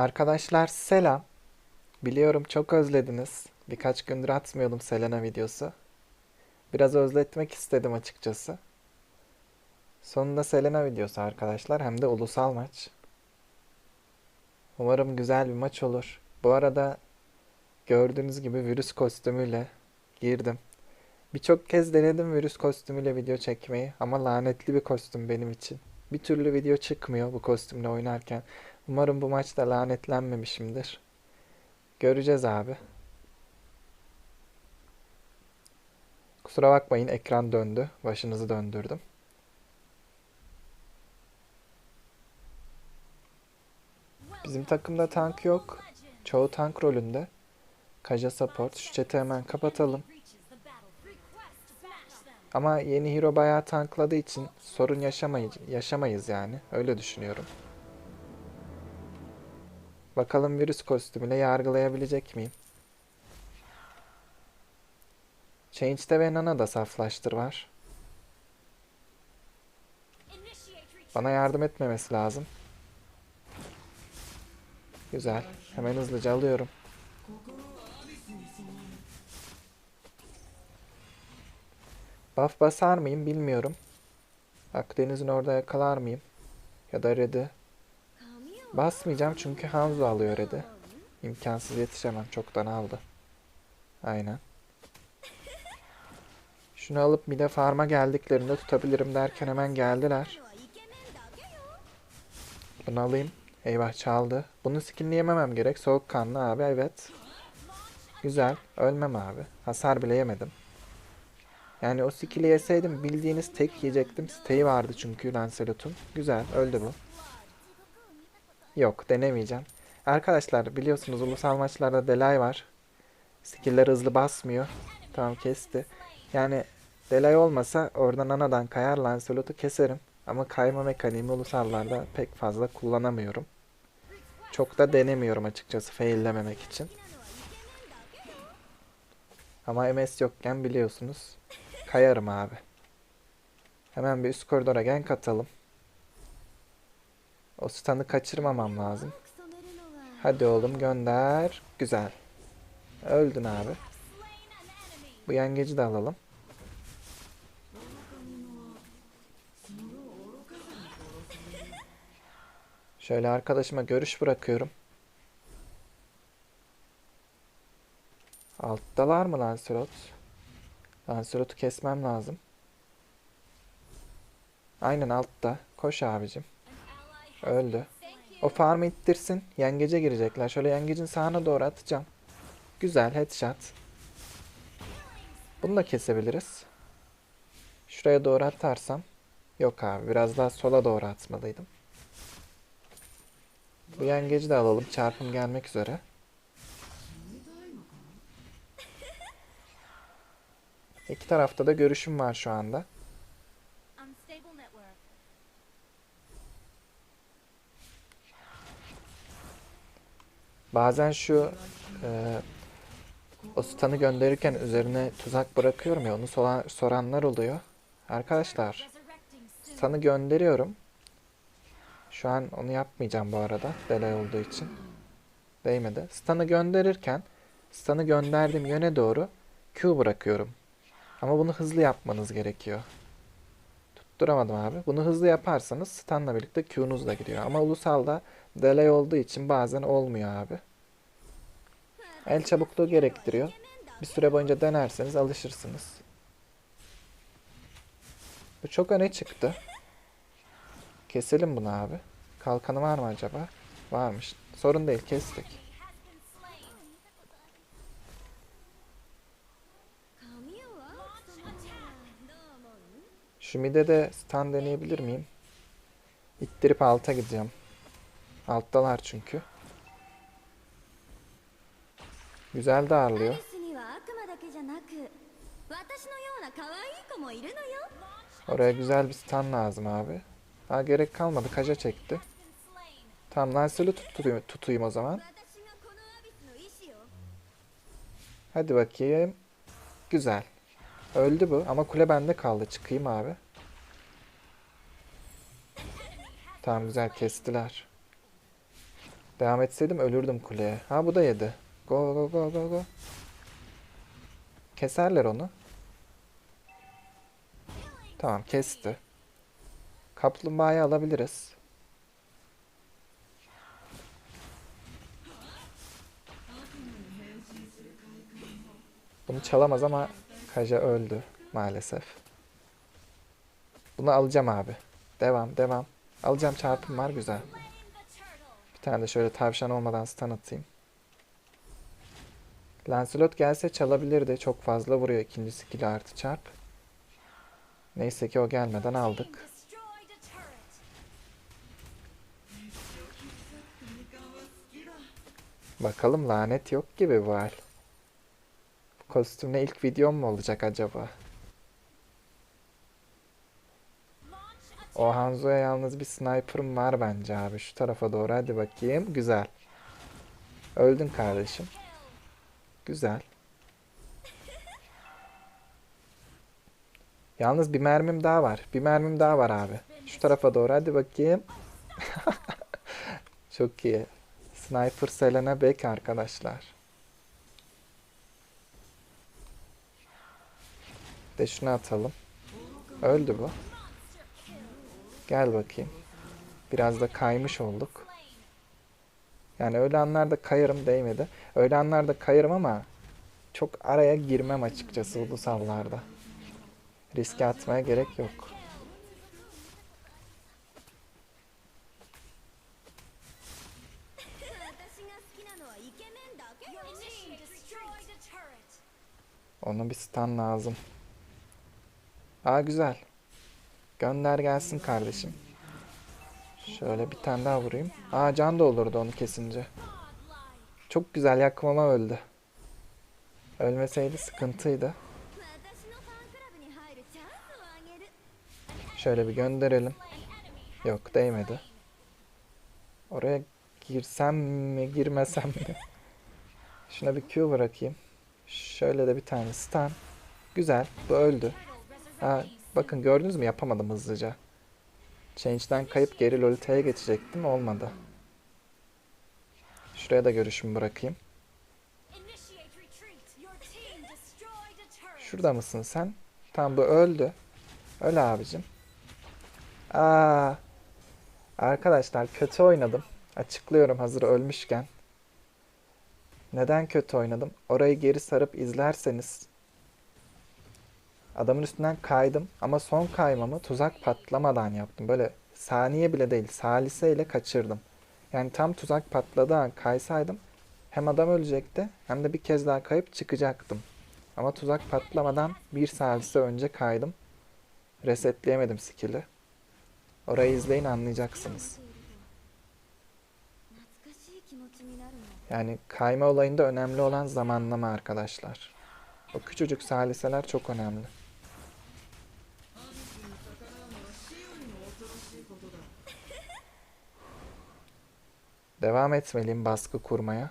Arkadaşlar selam. Biliyorum çok özlediniz. Birkaç gündür atmıyordum Selena videosu. Biraz özletmek istedim açıkçası. Sonunda Selena videosu arkadaşlar hem de ulusal maç. Umarım güzel bir maç olur. Bu arada gördüğünüz gibi virüs kostümüyle girdim. Birçok kez denedim virüs kostümüyle video çekmeyi ama lanetli bir kostüm benim için. Bir türlü video çıkmıyor bu kostümle oynarken. Umarım bu maçta lanetlenmemişimdir. Göreceğiz abi. Kusura bakmayın ekran döndü. Başınızı döndürdüm. Bizim takımda tank yok. Çoğu tank rolünde. Kaja support. Şu chat'i hemen kapatalım. Ama yeni hero bayağı tankladığı için sorun yaşamayız, yaşamayız yani. Öyle düşünüyorum. Bakalım virüs kostümüyle yargılayabilecek miyim? Change'de ve Nana'da saflaştır var. Bana yardım etmemesi lazım. Güzel. Hemen hızlıca alıyorum. Buff basar mıyım bilmiyorum. Akdeniz'in orada yakalar mıyım? Ya da Red'i. Basmayacağım çünkü Hanzo alıyor Red'i. İmkansız yetişemem. Çoktan aldı. Aynen. Şunu alıp mide farma geldiklerinde tutabilirim derken hemen geldiler. Bunu alayım. Eyvah çaldı. Bunu skinleyememem gerek. Soğukkanlı abi evet. Güzel. Ölmem abi. Hasar bile yemedim. Yani o skill'i yeseydim bildiğiniz tek yiyecektim. Stay vardı çünkü Lancelot'un. Güzel. Öldü bu. Yok denemeyeceğim. Arkadaşlar biliyorsunuz ulusal maçlarda delay var. Skill'ler hızlı basmıyor. Tamam kesti. Yani delay olmasa oradan anadan kayar Lancelot'u keserim. Ama kayma mekaniğimi ulusallarda pek fazla kullanamıyorum. Çok da denemiyorum açıkçası faillememek için. Ama MS yokken biliyorsunuz kayarım abi. Hemen bir üst koridora gank atalım. O stun'ı kaçırmamam lazım. Hadi oğlum gönder. Güzel. Öldün abi. Bu yengeci de alalım. Şöyle arkadaşıma görüş bırakıyorum. Alttalar mı Lancelot? Lancelot'u kesmem lazım. Aynen altta. Koş abicim. Öldü. O farmı ittirsin. Yengece girecekler. Şöyle yengecin sağına doğru atacağım. Güzel headshot. Bunu da kesebiliriz. Şuraya doğru atarsam. Yok abi biraz daha sola doğru atmalıydım. Bu yengeci de alalım. Çarpım gelmek üzere. İki tarafta da görüşüm var şu anda. Bazen şu e, o stun'ı gönderirken üzerine tuzak bırakıyorum ya onu soran, soranlar oluyor. Arkadaşlar stun'ı gönderiyorum. Şu an onu yapmayacağım bu arada. Delay olduğu için. Değmedi. Stun'ı gönderirken stun'ı gönderdiğim yöne doğru Q bırakıyorum. Ama bunu hızlı yapmanız gerekiyor. Tutturamadım abi. Bunu hızlı yaparsanız stun'la birlikte Q'nuz da gidiyor. Ama ulusalda delay olduğu için bazen olmuyor abi. El çabukluğu gerektiriyor. Bir süre boyunca denerseniz alışırsınız. Bu çok öne çıktı. Keselim bunu abi. Kalkanı var mı acaba? Varmış. Sorun değil kestik. Şu mide de stun deneyebilir miyim? İttirip alta gideceğim. Alttalar çünkü. Güzel darlıyor. Oraya güzel bir stun lazım abi. Daha gerek kalmadı. Kaja çekti. Tamam Lancelot tutayım, tutayım o zaman. Hadi bakayım. Güzel. Öldü bu ama kule bende kaldı. Çıkayım abi. Tamam güzel kestiler. Devam etseydim ölürdüm kuleye. Ha bu da yedi. Go go go go go. Keserler onu. Tamam kesti. Kaplumbağayı alabiliriz. Bunu çalamaz ama Kaja öldü maalesef. Bunu alacağım abi. Devam devam. Alacağım çarpım var güzel. Bir tane de şöyle tavşan olmadan stun atayım. Lancelot gelse çalabilirdi. Çok fazla vuruyor ikinci skill artı çarp. Neyse ki o gelmeden aldık. Bakalım lanet yok gibi hal. Bu kostümle ilk videom mu olacak acaba? O Hanzo'ya yalnız bir sniper'ım var bence abi. Şu tarafa doğru hadi bakayım. Güzel. Öldün kardeşim. Güzel. Yalnız bir mermim daha var. Bir mermim daha var abi. Şu tarafa doğru hadi bakayım. Çok iyi. Sniper Selena Beck arkadaşlar. De şunu atalım. Öldü bu. Gel bakayım. Biraz da kaymış olduk. Yani öyle anlarda kayarım değmedi. Öyle anlarda kayarım ama çok araya girmem açıkçası ulusallarda. Riske atmaya gerek yok. Ona bir stun lazım. Aa güzel. Gönder gelsin kardeşim. Şöyle bir tane daha vurayım. Aa can da olurdu onu kesince. Çok güzel yakmama öldü. Ölmeseydi sıkıntıydı. Şöyle bir gönderelim. Yok değmedi. Oraya girsem mi girmesem mi? Şuna bir Q bırakayım. Şöyle de bir tane stun. Güzel. Bu öldü. Ha, bakın gördünüz mü yapamadım hızlıca. Change'den kayıp geri Lolita'ya geçecektim. Olmadı. Şuraya da görüşümü bırakayım. Şurada mısın sen? Tamam bu öldü. Öl abicim. Aa, arkadaşlar kötü oynadım. Açıklıyorum hazır ölmüşken. Neden kötü oynadım? Orayı geri sarıp izlerseniz adamın üstünden kaydım ama son kaymamı tuzak patlamadan yaptım. Böyle saniye bile değil saliseyle kaçırdım. Yani tam tuzak patladığı an kaysaydım hem adam ölecekti hem de bir kez daha kayıp çıkacaktım. Ama tuzak patlamadan bir salise önce kaydım. Resetleyemedim skill'i. Orayı izleyin anlayacaksınız. Yani kayma olayında önemli olan zamanlama arkadaşlar. O küçücük saliseler çok önemli. Devam etmeliyim baskı kurmaya.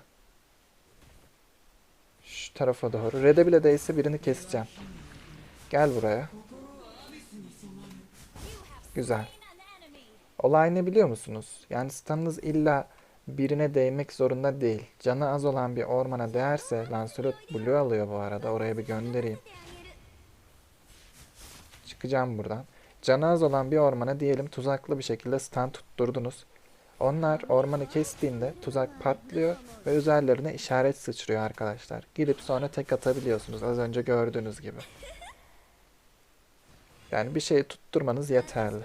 Şu tarafa doğru. Red'e bile değse birini keseceğim. Gel buraya. Güzel. Olay ne biliyor musunuz? Yani stun'ınız illa birine değmek zorunda değil. Canı az olan bir ormana değerse Lancelot Blue alıyor bu arada. Oraya bir göndereyim. Çıkacağım buradan. Canı az olan bir ormana diyelim tuzaklı bir şekilde stun tutturdunuz. Onlar ormanı kestiğinde tuzak patlıyor ve üzerlerine işaret sıçrıyor arkadaşlar. Gidip sonra tek atabiliyorsunuz az önce gördüğünüz gibi. Yani bir şeyi tutturmanız yeterli.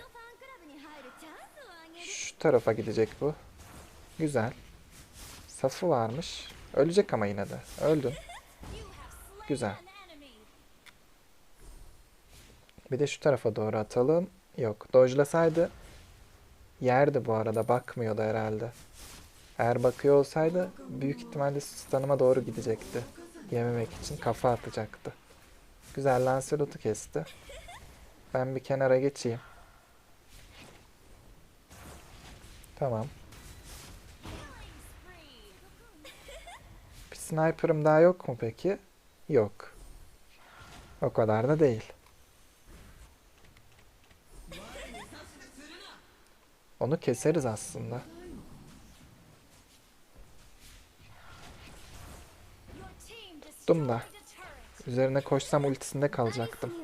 Şu tarafa gidecek bu. Güzel. Safı varmış. Ölecek ama yine de. Öldün. Güzel. Bir de şu tarafa doğru atalım. Yok. Dojlasaydı yerdi bu arada. Bakmıyordu herhalde. Eğer bakıyor olsaydı büyük ihtimalle stun'ıma doğru gidecekti. Yememek için kafa atacaktı. Güzel Lancelot'u kesti. Ben bir kenara geçeyim. Tamam. Bir sniper'ım daha yok mu peki? Yok. O kadar da değil. Onu keseriz aslında. Tuttum da. Üzerine koşsam ultisinde kalacaktım.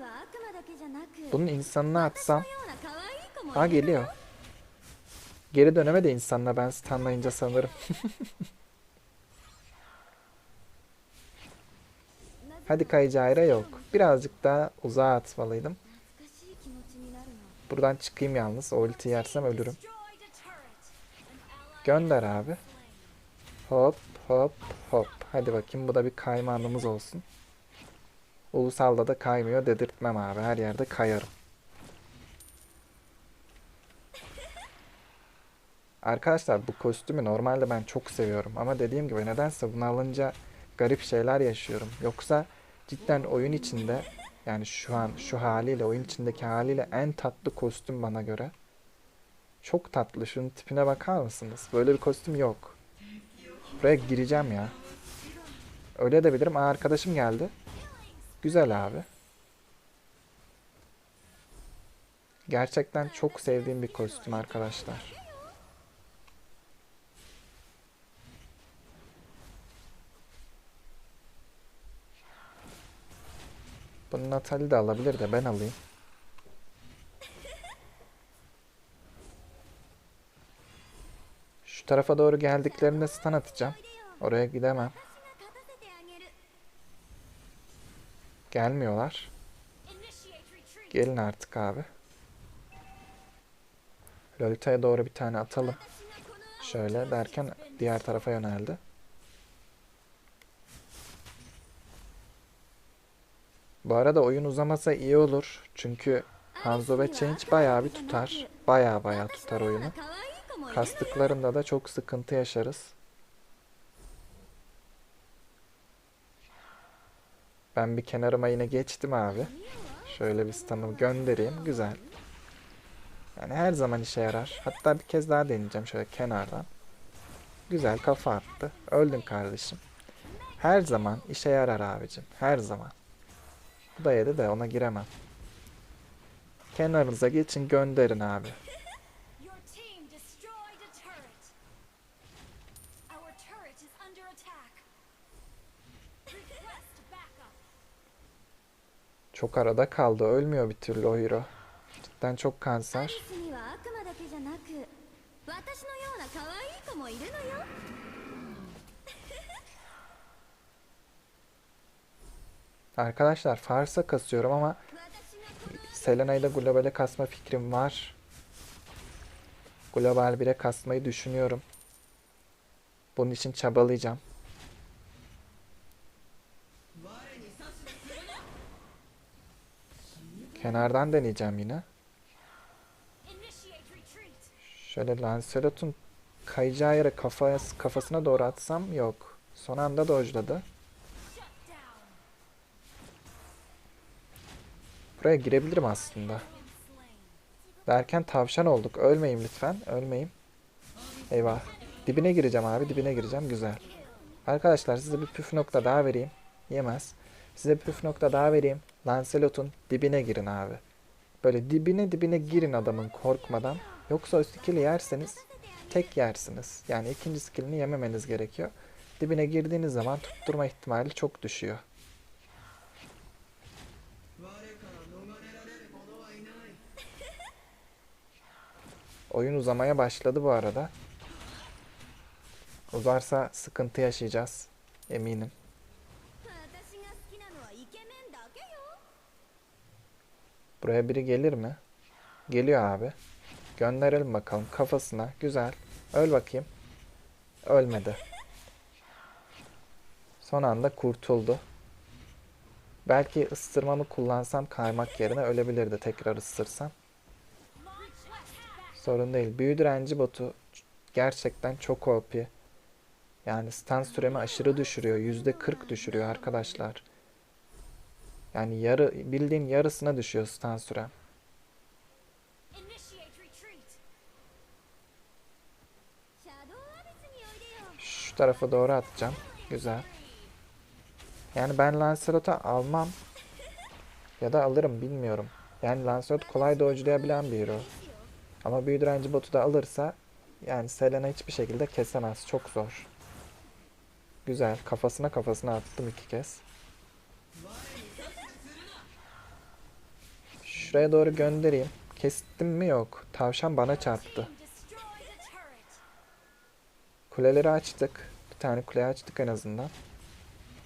Bunun insanına atsam. Aa geliyor. Geri döneme de insanla ben stunlayınca sanırım. Hadi kayacağı yok. Birazcık daha uzağa atmalıydım. Buradan çıkayım yalnız. O ulti yersem ölürüm. Gönder abi. Hop hop hop. Hadi bakayım bu da bir kayma anımız olsun. Ulusalda da kaymıyor dedirtmem abi. Her yerde kayarım. Arkadaşlar bu kostümü normalde ben çok seviyorum. Ama dediğim gibi nedense bunu alınca garip şeyler yaşıyorum. Yoksa cidden oyun içinde yani şu an şu haliyle oyun içindeki haliyle en tatlı kostüm bana göre. Çok tatlı. Şunun tipine bakar mısınız? Böyle bir kostüm yok. Buraya gireceğim ya. Öyle de bilirim. Aa, arkadaşım geldi. Güzel abi. Gerçekten çok sevdiğim bir kostüm arkadaşlar. Bunu Natalie de alabilir de ben alayım. Şu tarafa doğru geldiklerinde stun atacağım. Oraya gidemem. Gelmiyorlar. Gelin artık abi. Lolita'ya doğru bir tane atalım. Şöyle derken diğer tarafa yöneldi. Bu arada oyun uzamasa iyi olur. Çünkü Hanzo ve Change bayağı bir tutar. Bayağı bayağı tutar oyunu. Kastıklarında da çok sıkıntı yaşarız. Ben bir kenarıma yine geçtim abi. Şöyle bir stun'ımı göndereyim. Güzel. Yani her zaman işe yarar. Hatta bir kez daha deneyeceğim şöyle kenardan. Güzel kafa attı. Öldün kardeşim. Her zaman işe yarar abicim. Her zaman. Bu da yedi de ona giremem. Kenarınıza geçin gönderin abi. Çok arada kaldı. Ölmüyor bir türlü o hero. Cidden çok kanser. Arkadaşlar Fars'a kasıyorum ama Selena ile globale kasma fikrim var. Global 1'e kasmayı düşünüyorum. Bunun için çabalayacağım. Kenardan deneyeceğim yine. Şöyle Lancelot'un kayacağı yere kafası, kafasına doğru atsam yok. Son anda dojladı. Buraya girebilirim aslında. Derken tavşan olduk. Ölmeyeyim lütfen. Ölmeyeyim. Eyvah. Dibine gireceğim abi. Dibine gireceğim. Güzel. Arkadaşlar size bir püf nokta daha vereyim. Yemez. Size püf nokta daha vereyim. Lancelot'un dibine girin abi. Böyle dibine dibine girin adamın korkmadan. Yoksa o skill'i yerseniz tek yersiniz. Yani ikinci skill'ini yememeniz gerekiyor. Dibine girdiğiniz zaman tutturma ihtimali çok düşüyor. Oyun uzamaya başladı bu arada. Uzarsa sıkıntı yaşayacağız. Eminim. Buraya biri gelir mi? Geliyor abi. Gönderelim bakalım kafasına. Güzel. Öl bakayım. Ölmedi. Son anda kurtuldu. Belki ısırmamı kullansam kaymak yerine ölebilirdi tekrar ısırsam. Sorun değil. Büyü direnci botu gerçekten çok OP. Yani stun süremi aşırı düşürüyor. Yüzde 40 düşürüyor arkadaşlar. Yani yarı, bildiğin yarısına düşüyor stun sürem. Şu tarafa doğru atacağım. Güzel. Yani ben Lancelot'a almam. Ya da alırım bilmiyorum. Yani Lancelot kolay dodge'layabilen bir hero. Ama büyü direnci botu da alırsa yani Selena hiçbir şekilde kesemez. Çok zor. Güzel. Kafasına kafasına attım iki kez. Şuraya doğru göndereyim. Kestim mi yok. Tavşan bana çarptı. Kuleleri açtık. Bir tane kule açtık en azından.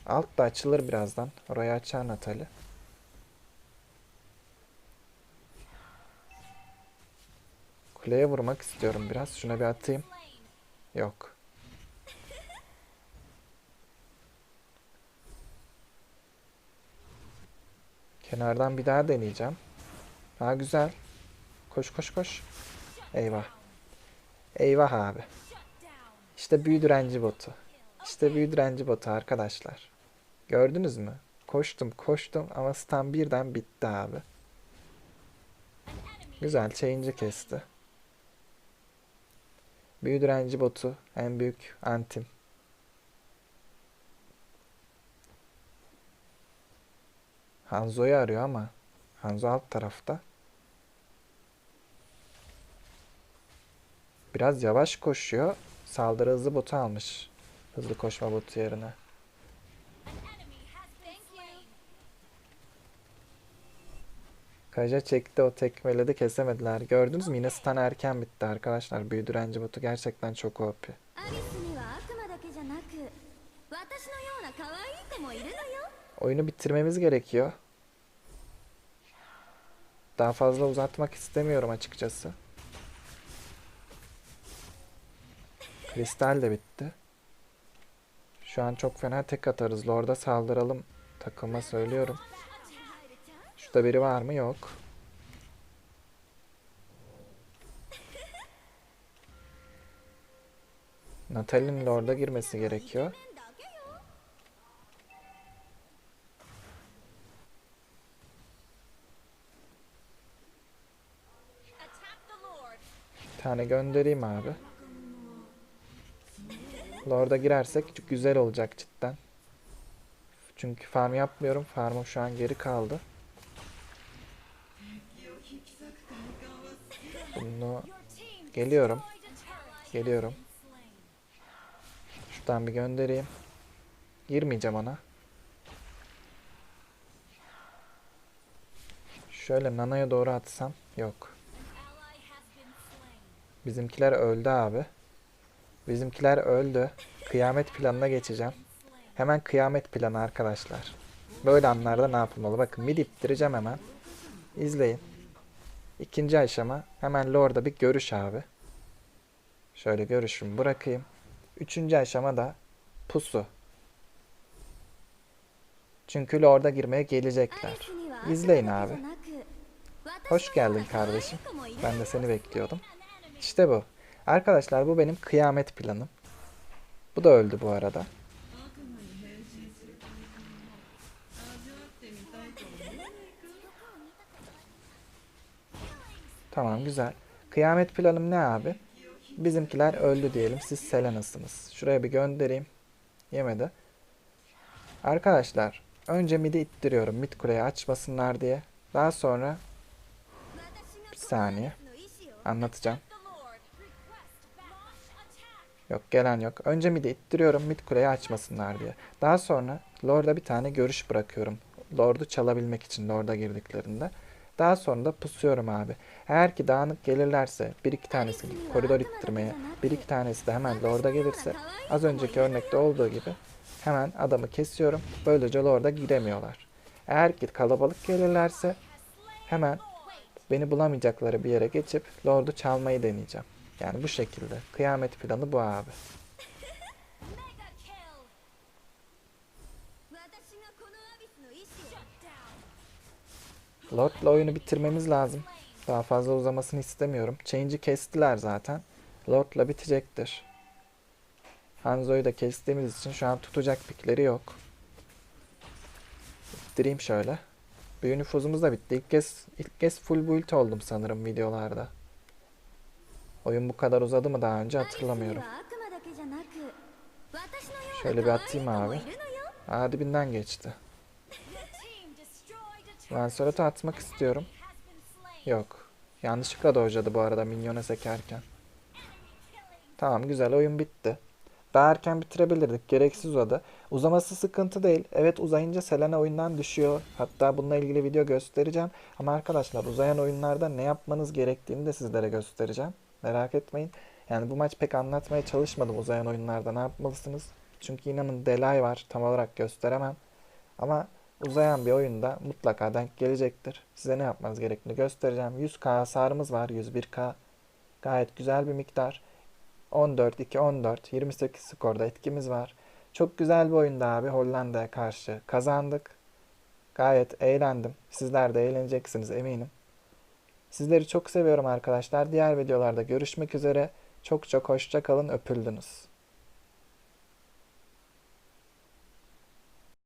Alt da açılır birazdan. Orayı açar Natali. Kuleye vurmak istiyorum biraz. Şuna bir atayım. Yok. Kenardan bir daha deneyeceğim. Ha güzel. Koş koş koş. Eyvah. Eyvah abi. İşte büyü direnci botu. İşte büyü direnci botu arkadaşlar. Gördünüz mü? Koştum koştum ama stun birden bitti abi. Güzel change'i kesti. Büyü direnci botu en büyük antim. Hanzo'yu arıyor ama Hanzo alt tarafta. Biraz yavaş koşuyor. Saldırı hızlı botu almış. Hızlı koşma botu yerine. Kaja çekti o tekmeledi kesemediler. Gördünüz mü yine stun erken bitti arkadaşlar. Büyü direnci botu gerçekten çok OP. Oyunu bitirmemiz gerekiyor. Daha fazla uzatmak istemiyorum açıkçası. Kristal de bitti. Şu an çok fena tek atarız. Lord'a saldıralım. Takıma söylüyorum. Ufukta biri var mı? Yok. Natalie'nin Lord'a girmesi gerekiyor. Bir tane göndereyim abi. Lord'a girersek çok güzel olacak cidden. Çünkü farm yapmıyorum. Farmım şu an geri kaldı. Geliyorum. Geliyorum. Şuradan bir göndereyim. Girmeyeceğim ona. Şöyle Nana'ya doğru atsam. Yok. Bizimkiler öldü abi. Bizimkiler öldü. Kıyamet planına geçeceğim. Hemen kıyamet planı arkadaşlar. Böyle anlarda ne yapılmalı? Bakın mid ittireceğim hemen. İzleyin. İkinci aşama hemen Lord'a bir görüş abi. Şöyle görüşümü bırakayım. Üçüncü aşama da pusu. Çünkü Lord'a girmeye gelecekler. İzleyin abi. Hoş geldin kardeşim. Ben de seni bekliyordum. İşte bu. Arkadaşlar bu benim kıyamet planım. Bu da öldü bu arada. Tamam güzel. Kıyamet planım ne abi? Bizimkiler öldü diyelim. Siz Selena'sınız. Şuraya bir göndereyim. Yemedi. Arkadaşlar önce midi ittiriyorum. Mid kuleyi açmasınlar diye. Daha sonra bir saniye anlatacağım. Yok gelen yok. Önce midi ittiriyorum mid kuleyi açmasınlar diye. Daha sonra Lord'a bir tane görüş bırakıyorum. Lord'u çalabilmek için Lord'a girdiklerinde. Daha sonra da pusuyorum abi. Eğer ki dağınık gelirlerse bir iki tanesi koridor ittirmeye, bir iki tanesi de hemen Lord'a gelirse az önceki örnekte olduğu gibi hemen adamı kesiyorum. Böylece Lord'a giremiyorlar. Eğer ki kalabalık gelirlerse hemen beni bulamayacakları bir yere geçip Lord'u çalmayı deneyeceğim. Yani bu şekilde. Kıyamet planı bu abi. Lord'la oyunu bitirmemiz lazım. Daha fazla uzamasını istemiyorum. Change'i kestiler zaten. Lord'la bitecektir. Hanzo'yu da kestiğimiz için şu an tutacak pikleri yok. Bittireyim şöyle. Büyü nüfuzumuz da bitti. İlk kez, ilk kez full build oldum sanırım videolarda. Oyun bu kadar uzadı mı daha önce hatırlamıyorum. Şöyle bir atayım abi. Aa dibinden geçti. Lancelot'u atmak istiyorum. Yok. Yanlışlıkla dojladı bu arada minyona sekerken. Tamam güzel oyun bitti. Daha erken bitirebilirdik. Gereksiz uzadı. Uzaması sıkıntı değil. Evet uzayınca Selena oyundan düşüyor. Hatta bununla ilgili video göstereceğim. Ama arkadaşlar uzayan oyunlarda ne yapmanız gerektiğini de sizlere göstereceğim. Merak etmeyin. Yani bu maç pek anlatmaya çalışmadım uzayan oyunlarda ne yapmalısınız. Çünkü inanın delay var. Tam olarak gösteremem. Ama uzayan bir oyunda mutlaka denk gelecektir. Size ne yapmanız gerektiğini göstereceğim. 100k hasarımız var. 101k. Gayet güzel bir miktar. 14, 2, 14, 28 skorda etkimiz var. Çok güzel bir oyunda abi Hollanda'ya karşı kazandık. Gayet eğlendim. Sizler de eğleneceksiniz eminim. Sizleri çok seviyorum arkadaşlar. Diğer videolarda görüşmek üzere. Çok çok hoşça kalın. Öpüldünüz.